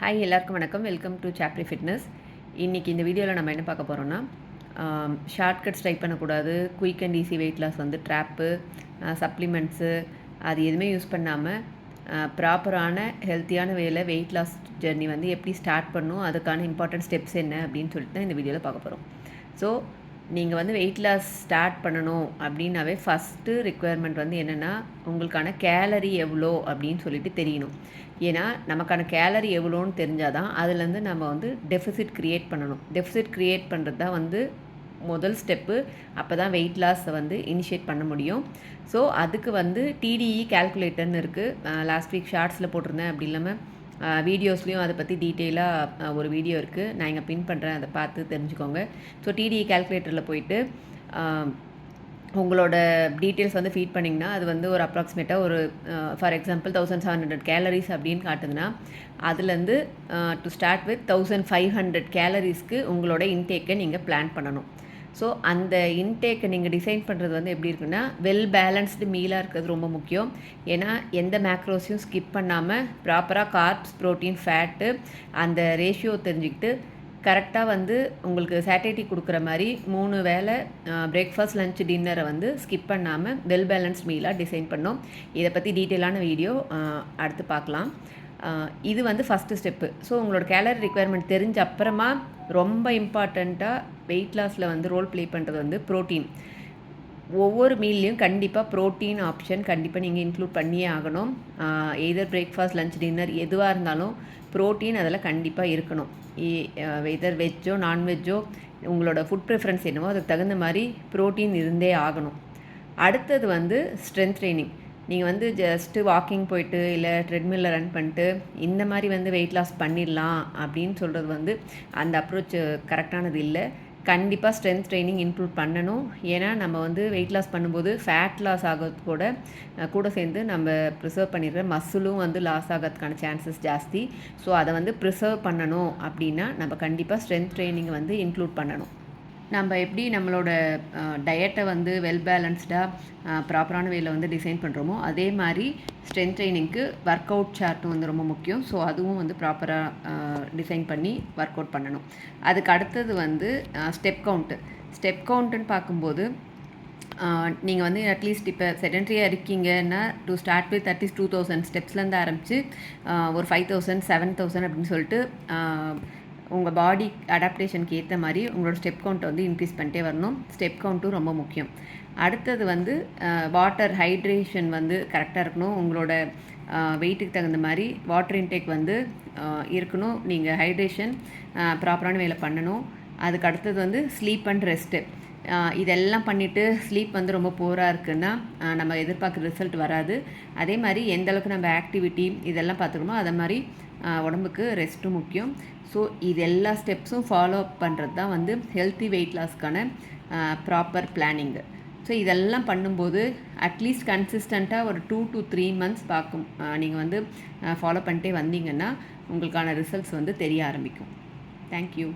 Hi எல்லாருக்கும் வணக்கம். Welcome to Sabri fitness இன்றைக்கி இந்த வீடியோவில் நம்ம என்ன பார்க்க போகிறோம்னா ஷார்ட்கட்ஸ் ட்ரை பண்ணக்கூடாது quick and easy weight loss வந்து ட்ராப்பு சப்ளிமெண்ட்ஸு அது எதுவுமே யூஸ் பண்ணாமல் ப்ராப்பரான ஹெல்த்தியான வேலை வெயிட் லாஸ் ஜெர்னி வந்து எப்படி ஸ்டார்ட் பண்ணும் அதுக்கான இம்பார்ட்டன்ட் ஸ்டெப்ஸ் என்ன அப்படின்னு சொல்லிட்டு தான் இந்த வீடியோவில் பார்க்க போகிறோம் ஸோ நீங்கள் வந்து வெயிட் லாஸ் ஸ்டார்ட் பண்ணணும் அப்படின்னாவே ஃபஸ்ட்டு ரிக்குயர்மெண்ட் வந்து என்னென்னா உங்களுக்கான கேலரி எவ்வளோ அப்படின்னு சொல்லிட்டு தெரியணும். ஏன்னா நமக்கான கேலரி எவ்வளோன்னு தெரிஞ்சால் தான் அதுலேருந்து நம்ம வந்து டெஃபிசிட் க்ரியேட் பண்ணணும். டெஃபிசிட் க்ரியேட் பண்ணுறது தான் வந்து முதல் ஸ்டெப்பு அப்போ தான் வெயிட் லாஸை வந்து இனிஷியேட் பண்ண முடியும். ஸோ அதுக்கு வந்து டிடிஇ கேல்குலேட்டர்னு இருக்குது லாஸ்ட் வீக் ஷார்ட்ஸில் போட்டிருந்தேன். அப்படி இல்லாமல் வீடியோஸ்லேயும் அதை பற்றி டீட்டெயிலாக ஒரு வீடியோ இருக்குது நான் இங்கே பின் பண்ணுறேன் அதை பார்த்து தெரிஞ்சுக்கோங்க. ஸோ டிடிஇ கேல்குலேட்டரில் போயிட்டு உங்களோட டீட்டெயில்ஸ் வந்து ஃபீட் பண்ணிங்கன்னா அது வந்து ஒரு அப்ராக்சிமேட்டாக ஒரு for example thousand seven hundred calories அப்படின்னு காட்டுதுன்னா அதுலேருந்து to start with thousand five hundred கேலரிஸ்க்கு உங்களோட இன்டேக்கை நீங்கள் பிளான் பண்ணணும். ஸோ அந்த இன்டேக்கை நீங்கள் டிசைன் பண்ணுறது வந்து எப்படி இருக்குன்னா வெல் பேலன்ஸ்டு மீலாக இருக்கிறது ரொம்ப முக்கியம். ஏன்னா எந்த மேக்ரோஸையும் ஸ்கிப் பண்ணாமல் ப்ராப்பராக கார்ப்ஸ் ப்ரோட்டீன் ஃபேட்டு அந்த ரேஷியோ தெரிஞ்சுக்கிட்டு கரெக்டாக வந்து உங்களுக்கு சேட்டேட்டி கொடுக்குற மாதிரி மூணு வேலை பிரேக்ஃபாஸ்ட் லஞ்ச் டின்னரை வந்து ஸ்கிப் பண்ணாமல் வெல் பேலன்ஸ்ட் மீலாக டிசைன் பண்ணோம். இதை பற்றி டீட்டெயிலான வீடியோ அடுத்து பார்க்கலாம். இது வந்து ஃபஸ்ட்டு ஸ்டெப்பு ஸோ உங்களோட கேலரி ரிக்குவயர்மெண்ட் தெரிஞ்ச அப்புறமா ரொம்ப இம்பார்ட்டண்ட்டாக வெயிட் லாஸில் வந்து ரோல் ப்ளே பண்ணுறது வந்து ப்ரோட்டீன் ஒவ்வொரு மீல்லையும் கண்டிப்பாக ப்ரோட்டீன் ஆப்ஷன் கண்டிப்பாக நீங்கள் இன்க்ளூட் பண்ணியே ஆகணும். எதர் பிரேக்ஃபாஸ்ட் லஞ்ச் டின்னர் எதுவாக இருந்தாலும் ப்ரோட்டீன் அதில் கண்டிப்பாக இருக்கணும். எதர் வெஜ்ஜோ நான்வெஜ்ஜோ உங்களோட ஃபுட் ப்ரிஃபரன்ஸ் என்னவோ அதுக்கு தகுந்த மாதிரி ப்ரோட்டீன் இருந்தே ஆகணும். அடுத்தது வந்து ஸ்ட்ரென்த் ட்ரைனிங் நீங்கள் வந்து ஜஸ்ட்டு வாக்கிங் போயிட்டு இல்லை ட்ரெட்மில்லில் ரன் பண்ணிட்டு இந்த மாதிரி வந்து வெயிட் லாஸ் பண்ணிடலாம் அப்படின்னு சொல்கிறது வந்து அந்த அப்ரோச் கரெக்டானது இல்லை. கண்டிப்பாக ஸ்ட்ரென்த் ட்ரைனிங் இன்க்ளூட் பண்ணணும். ஏன்னா நம்ம வந்து வெயிட் லாஸ் பண்ணும்போது ஃபேட் லாஸ் ஆகிறது கூட கூட சேர்ந்து நம்ம ப்ரிசர்வ் பண்ணிடுற மசிலும் வந்து லாஸ் ஆகிறதுக்கான சான்சஸ் ஜாஸ்தி. ஸோ அதை வந்து ப்ரிசர்வ் பண்ணணும் அப்படின்னா நம்ம கண்டிப்பாக ஸ்ட்ரென்த் ட்ரைனிங் வந்து இன்க்ளூட் பண்ணணும். நம்ம எப்படி நம்மளோட டயட்டை வந்து வெல் பேலன்ஸ்டாக ப்ராப்பரான வேயில் வந்து டிசைன் பண்ணுறோமோ அதே மாதிரி ஸ்ட்ரென்த் ட்ரைனிங்க்கு ஒர்க் அவுட் சார்ட்டும் வந்து ரொம்ப முக்கியம். ஸோ அதுவும் வந்து ப்ராப்பராக டிசைன் பண்ணி ஒர்க் அவுட் பண்ணணும். அதுக்கு அடுத்தது வந்து ஸ்டெப் கவுண்ட்டு ஸ்டெப் கவுண்ட்டுன்னு பார்க்கும்போது நீங்கள் வந்து அட்லீஸ்ட் இப்போ செடன்ட்ரியாக இருக்கீங்கன்னா to start with at least two thousand ஸ்டெப்ஸ்லேருந்து ஆரம்பித்து ஒரு ஃபைவ் தௌசண்ட் செவன் தௌசண்ட் அப்படின்னு சொல்லிட்டு உங்கள் பாடி அடாப்டேஷனுக்கு ஏற்ற மாதிரி உங்களோட ஸ்டெப் கவுண்ட்டை வந்து இன்க்ரீஸ் பண்ணிட்டே வரணும். ஸ்டெப் கவுண்ட்டும் ரொம்ப முக்கியம். அடுத்தது வந்து வாட்டர் ஹைட்ரேஷன் வந்து கரெக்டாக இருக்கணும். உங்களோட வெயிட்டுக்கு தகுந்த மாதிரி வாட்டர் இன்டேக் வந்து இருக்கணும். நீங்கள் ஹைட்ரேஷன் ப்ராப்பரான வேலை பண்ணணும். அதுக்கு அடுத்தது வந்து ஸ்லீப் அண்ட் ரெஸ்ட்டு இதெல்லாம் பண்ணிவிட்டு ஸ்லீப் வந்து ரொம்ப போராக இருக்குன்னா நம்ம எதிர்பார்க்குற ரிசல்ட் வராது. அதே மாதிரி எந்த அளவுக்கு நம்ம ஆக்டிவிட்டி இதெல்லாம் பார்த்துக்கணுமோ அதை மாதிரி உடம்புக்கு ரெஸ்ட்டும் முக்கியம். ஸோ இது எல்லா ஸ்டெப்ஸும் ஃபாலோ அப் பண்ணுறது தான் வந்து ஹெல்த்தி வெயிட் லாஸ்க்கான ப்ராப்பர் பிளானிங்கு ஸோ இதெல்லாம் பண்ணும்போது அட்லீஸ்ட் கன்சிஸ்டண்ட்டாக ஒரு டூ டு த்ரீ மந்த்ஸ் பார்க்கும். நீங்கள் வந்து ஃபாலோ பண்ணிட்டே வந்தீங்கன்னா உங்களுக்கான ரிசல்ட்ஸ் வந்து தெரிய ஆரம்பிக்கும். தேங்க்யூ